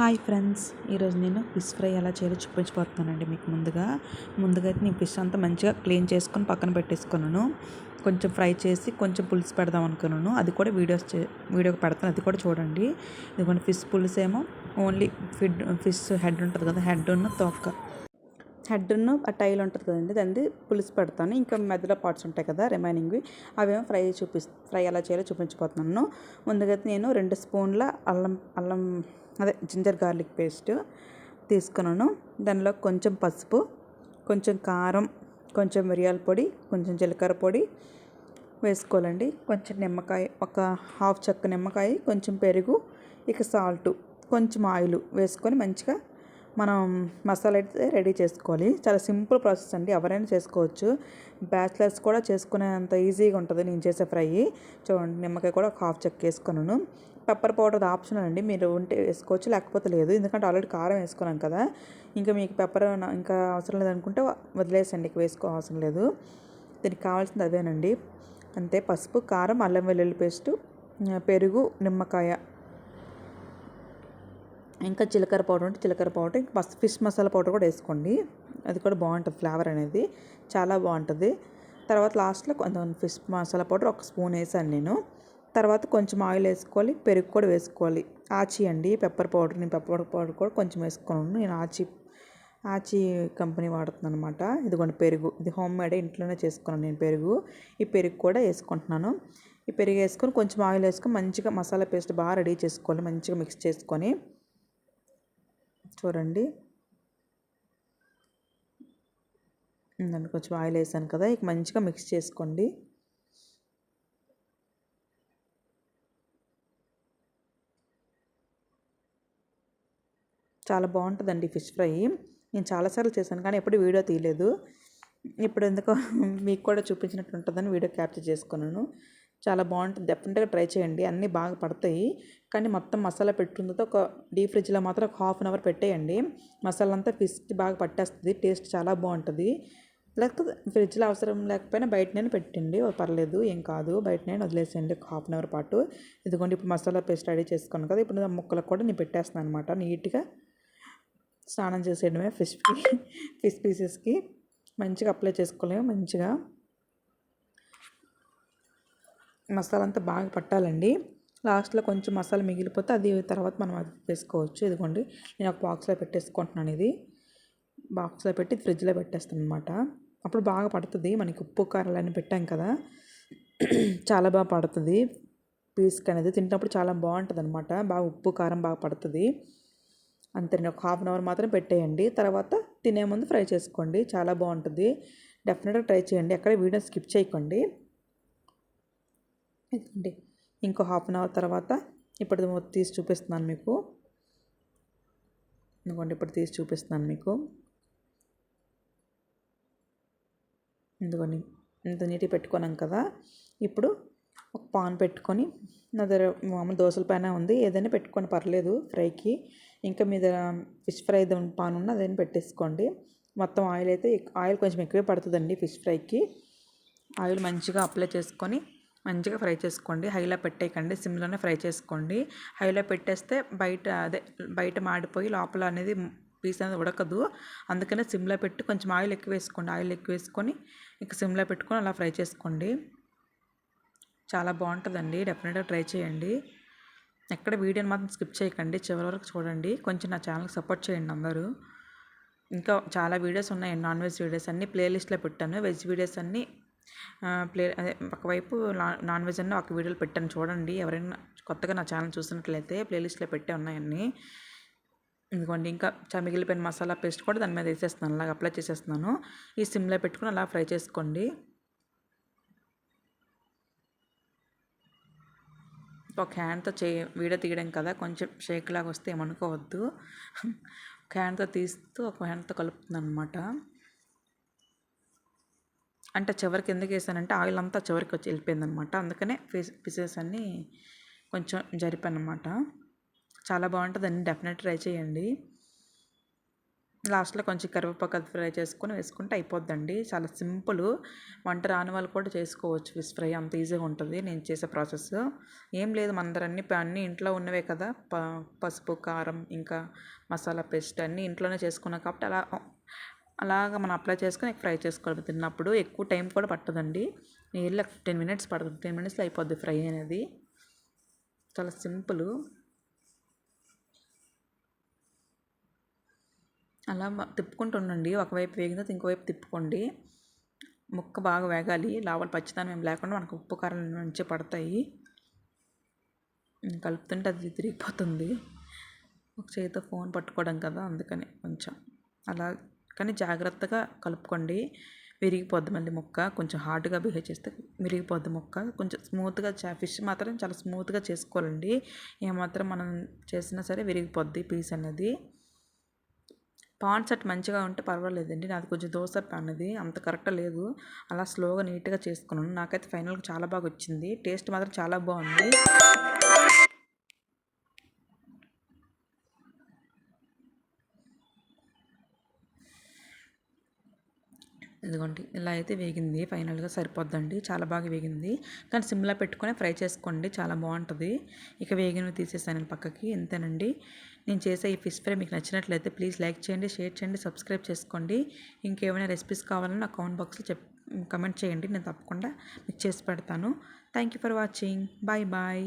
Hi friends. ఈరోజు నేను fish fry ఎలా చేయాలో చూపించబోతున్నానండి మీకు ముందుగా. ముందుగా అయితే నేను ఫిష్ అంతా మంచిగా క్లీన్ చేసుకొని పక్కన పెట్టేసుకున్నాను. కొంచెం ఫ్రై చేసి కొంచెం పులుసు పెడదాం అనుకున్నాను. అది కూడా వీడియోస్ చే వీడియోకి పెడతాను. అది కూడా చూడండి. ఇదిగోండి ఫిష్ పులుసు ఏమో. ఓన్లీ ఫిడ్ ఫిష్ హెడ్ ఉంటుంది కదా హెడ్ ఉన్న తొక్క హెడ్ను ఆ టైల్ ఉంటుంది కదండి. దాన్ని పులుసు పెడతాను. ఇంకా మెదల పార్ట్స్ ఉంటాయి కదా రిమైనింగ్వి. అవేమో ఫ్రై చూపి ఫ్రై ఎలా చేయాలో చూపించబోతున్నాను. ముందుగా నేను రెండు స్పూన్ల అల్లం అల్లం అదే జింజర్ గార్లిక్ పేస్ట్ తీసుకున్నాను. దానిలో కొంచెం పసుపు కొంచెం కారం కొంచెం మిరియాల పొడి కొంచెం జీలకర్ర పొడి వేసుకోవాలండి. కొంచెం నిమ్మకాయ ఒక హాఫ్ చెక్క నిమ్మకాయ కొంచెం పెరుగు ఇక సాల్ట్ కొంచెం ఆయిల్ వేసుకొని మంచిగా మనం మసాలా అయితే రెడీ చేసుకోవాలి. చాలా సింపుల్ ప్రాసెస్ అండి. ఎవరైనా చేసుకోవచ్చు. బ్యాచిలర్స్ కూడా చేసుకునేంత ఈజీగా ఉంటుంది నేను చేసే ఫ్రై. చూడండి నిమ్మకాయ కూడా ఒక హాఫ్ చెక్ వేసుకున్నాను పెప్పర్ పౌడర్ ఆప్షనల్ అండి. మీరు ఉంటే వేసుకోవచ్చు లేకపోతే లేదు. ఎందుకంటే ఆల్రెడీ కారం వేసుకున్నాం కదా. ఇంకా మీకు పెప్పర్ ఇంకా అవసరం లేదనుకుంటే వదిలేసండి. ఇక వేసుకో అవసరం లేదు. దీనికి కావాల్సింది అదేనండి. అంతే. పసుపు కారం అల్లం వెల్లుల్లి పేస్టు పెరుగు నిమ్మకాయ. ఇంకా జీలకర్ర పౌడర్ ఉంటే జీలకర్ర పౌడర్ ఇంకా ఫిష్ మసాలా పౌడర్ కూడా వేసుకోండి. అది కూడా బాగుంటుంది ఫ్లేవర్ అనేది చాలా బాగుంటుంది. తర్వాత లాస్ట్లో కొంత ఫిష్ మసాలా పౌడర్ ఒక స్పూన్ వేసాను నేను. తర్వాత కొంచెం ఆయిల్ వేసుకోవాలి పెరుగు కూడా వేసుకోవాలి. ఆచి అండి పెప్పర్ పౌడర్ నేను పెప్పర్ పౌడర్ కూడా కొంచెం వేసుకున్నాను నేను ఆచి ఆచి కంపెనీ వాడుతున్నాను అనమాట ఇదిగోండి పెరుగు ఇది హోమ్ మేడ్ ఇంట్లోనే చేసుకున్నాను నేను పెరుగు. ఈ పెరుగు కూడా వేసుకుంటున్నాను. ఈ పెరుగు వేసుకొని కొంచెం ఆయిల్ వేసుకొని మంచిగా మసాలా పేస్ట్ బాగా రెడీ చేసుకోవాలి మంచిగా మిక్స్ చేసుకొని. చూడండి. దాన్ని కొంచెం ఆయిల్ వేసాను కదా ఇక మంచిగా మిక్స్ చేసుకోండి. చాలా బాగుంటుందండి ఫిష్ ఫ్రై. నేను చాలాసార్లు చేశాను కానీ ఎప్పుడు వీడియో తీయలేదు. ఇప్పుడు ఎందుకో మీకు కూడా చూపించినట్టు ఉంటుందని వీడియో క్యాప్చర్ చేసుకున్నాను. చాలా బాగుంటుంది. డెఫినెట్గా ట్రై చేయండి. అన్నీ బాగా పడతాయి. కానీ మొత్తం మసాలా పెట్టుందో ఒక డీప్ ఫ్రిడ్జ్లో మాత్రం ఒక హాఫ్ అన్ అవర్ పెట్టేయండి. మసాలా అంతా ఫిష్కి బాగా పట్టేస్తుంది. టేస్ట్ చాలా బాగుంటుంది. లేకపోతే ఫ్రిడ్జ్లో అవసరం లేకపోయినా బయటనే పెట్టండి. పర్లేదు. ఏం కాదు. బయటనే వదిలేసేయండి ఒక హాఫ్ అన్ అవర్ పాటు. ఇదిగోండి ఇప్పుడు మసాలా పేస్ట్ రెడీ చేసుకున్నాను కదా. ఇప్పుడు ముక్కలకు కూడా నేను పెట్టేస్తున్నాను అనమాట నీట్గా స్నానం చేసేయడమే. ఫిష్కి ఫిష్ పీసెస్కి మంచిగా అప్లై చేసుకోలేము. మంచిగా మసాలా అంతా బాగా పట్టాలండి. లాస్ట్లో కొంచెం మసాలా మిగిలిపోతే అది తర్వాత మనం అది వేసుకోవచ్చు. ఇదిగోండి నేను ఒక బాక్స్లో పెట్టేసుకుంటున్నాను ఇది. బాక్స్లో పెట్టి ఫ్రిడ్జ్లో పెట్టేస్తాను అనమాట అప్పుడు బాగా పడుతుంది. మనకి ఉప్పు కారాలన్నీ పెట్టాం కదా. చాలా బాగా పడుతుంది. పీస్కి అనేది చాలా బాగుంటుంది అనమాట బాగా ఉప్పు కారం బాగా పడుతుంది. అంతే ఒక హాఫ్ అన్ అవర్ మాత్రం పెట్టేయండి. తర్వాత తినే ముందు ఫ్రై చేసుకోండి. చాలా బాగుంటుంది. డెఫినెట్గా ట్రై చేయండి. ఎక్కడ వీడియో స్కిప్ చేయకండి. ఇదండి ఇంకో హాఫ్ అన్ అవర్ తర్వాత ఇప్పుడు తీసి చూపిస్తున్నాను మీకు. ఇదిగోండి ఇప్పుడు తీసి చూపిస్తున్నాను మీకు. ఇదిగోండి ఇంత నీటి పెట్టుకున్నాం కదా. ఇప్పుడు ఒక పాన్ పెట్టుకొని నా దగ్గర మామూలు దోశల పైన ఉంది. ఏదైనా పెట్టుకొని పర్లేదు ఫ్రైకి. ఇంకా మీ దగ్గర ఫిష్ ఫ్రై పాన్ ఉన్న అదైనా పెట్టేసుకోండి. మొత్తం ఆయిల్ అయితే ఆయిల్ కొంచెం ఎక్కువే పడుతుందండి ఫిష్ ఫ్రైకి ఆయిల్ మంచిగా అప్లై చేసుకొని మంచిగా ఫ్రై చేసుకోండి. హైలో పెట్టేయకండి. సిమ్లోనే ఫ్రై చేసుకోండి. హైలో పెట్టేస్తే బయట అదే బయట మాడిపోయి లోపల అనేది పీస్ అనేది ఉడకదు. అందుకనే సిమ్లో పెట్టి కొంచెం ఆయిల్ ఎక్కువ వేసుకోండి. ఆయిల్ ఎక్కువ వేసుకొని ఇక సిమ్లో పెట్టుకొని అలా ఫ్రై చేసుకోండి. చాలా బాగుంటుందండి. డెఫినెట్గా ట్రై చేయండి. ఎక్కడ వీడియోని మాత్రం స్కిప్ చేయకండి. చివరి వరకు చూడండి. కొంచెం నా ఛానల్కి సపోర్ట్ చేయండి అందరూ. ఇంకా చాలా వీడియోస్ ఉన్నాయి. నాన్ వెజ్ వీడియోస్ అన్నీ ప్లేలిస్ట్లో పెట్టాను. వెజ్ వీడియోస్ అన్నీ ప్లే అదే ఒకవైపు నాన్ వెజ్ అన్నీ ఒక వీడియోలు పెట్టాను చూడండి. ఎవరైనా కొత్తగా నా ఛానల్ చూసినట్లయితే ప్లేలిస్ట్లో పెట్టే ఉన్నాయన్నీ. ఇదిగోండి ఇంకా మిగిలిపోయిన మసాలా పేస్ట్ కూడా దాని మీద వేసేస్తున్నాను. అలాగ అప్లై చేసేస్తున్నాను. ఈ సిమ్లో పెట్టుకుని అలా ఫ్రై చేసుకోండి. ఒక హ్యాండ్తో చే వీడియో తీయడం కదా కొంచెం షేక్ లాగా వస్తే ఏమనుకోవద్దు. ఒక హ్యాండ్తో తీస్తూ ఒక హ్యాండ్తో కలుపుతుంది అనమాట అంటే చివరికి ఎందుకు వేసానంటే ఆయిల్ అంతా చివరికి వచ్చి వెళ్ళిపోయింది అనమాట అందుకనే పీస్ పీసెస్ అన్నీ కొంచెం జరిపాను అనమాట చాలా అన్ని డెఫినెట్ ట్రై చేయండి. లాస్ట్లో కొంచెం కరివేపాకు ఫ్రై చేసుకొని వేసుకుంటే అయిపోద్దండి. చాలా సింపుల్. వంట రాని వాళ్ళు కూడా చేసుకోవచ్చు ఫిష్ ఫ్రై. అంత ఈజీగా ఉంటుంది నేను చేసే ప్రాసెస్. ఏం లేదు. మనందరన్నీ అన్ని అన్నీ ఇంట్లో ఉన్నవే కదా. ప పసుపు కారం ఇంకా మసాలా పేస్ట్ అన్నీ ఇంట్లోనే చేసుకున్నాం కాబట్టి అలా అలాగ మనం అప్లై చేసుకొని ఫ్రై చేసుకోవాలి. తిన్నప్పుడు ఎక్కువ టైం కూడా పట్టదండి. నీళ్ళు టెన్ మినిట్స్ పడుతుంది టెన్ మినిట్స్లో అయిపోద్ది ఫ్రై అనేది. చాలా సింపుల్ అలా తిప్పుకుంటూ ఉండండి ఒకవైపు వేగిన ఇంకోవైపు తిప్పుకోండి. ముక్క బాగా వేగాలి. లోపల పచ్చిదానం ఏం లేకుండా మనకు ఉప్పు కారం మంచి పడతాయి. కలుపుతుంటే అది తిరిగిపోతుంది. ఒక చేతితో ఫోన్ పట్టుకోవడం కదా అందుకని కొంచెం. అలా కానీ జాగ్రత్తగా కలుపుకోండి. విరిగిపోద్ది మళ్ళీ ముక్క. కొంచెం హార్డ్గా బిహేవ్ చేస్తే విరిగిపోద్ది ముక్క. కొంచెం స్మూత్గా ఫిష్ మాత్రం చాలా స్మూత్గా చేసుకోవాలండి. ఏమాత్రం మనం చేసినా సరే విరిగిపోద్ది పీస్ అనేది. పాన్ సెట్ మంచిగా ఉంటే పర్వాలేదండి. నాది కొంచెం దోశ పాన్ అది. అంత కరెక్ట్ లేదు. అలా స్లోగా నీట్గా చేసుకున్నాను. నాకైతే ఫైనల్గా చాలా బాగా వచ్చింది. టేస్ట్ మాత్రం చాలా బాగుంది. ఇదిగోండి ఇలా అయితే వేగింది. ఫైనల్గా సరిపోద్దండి. చాలా బాగా వేగింది. కానీ సిమ్లా పెట్టుకొని ఫ్రై చేసుకోండి. చాలా బాగుంటుంది. ఇక వేగినవి తీసేసాను పక్కకి. ఎంతేనండి నేను చేసే ఈ ఫిష్ ఫ్రై మీకు నచ్చినట్లయితే ప్లీజ్ లైక్ చేయండి షేర్ చేయండి సబ్స్క్రైబ్ చేసుకోండి. ఇంకేమైనా రెసిపీస్ కావాలని నా కామెంట్ బాక్స్లో చెప్ కమెంట్ చేయండి. నేను తప్పకుండా మీకు చేసి పెడతాను. Thank you for watching. Bye bye.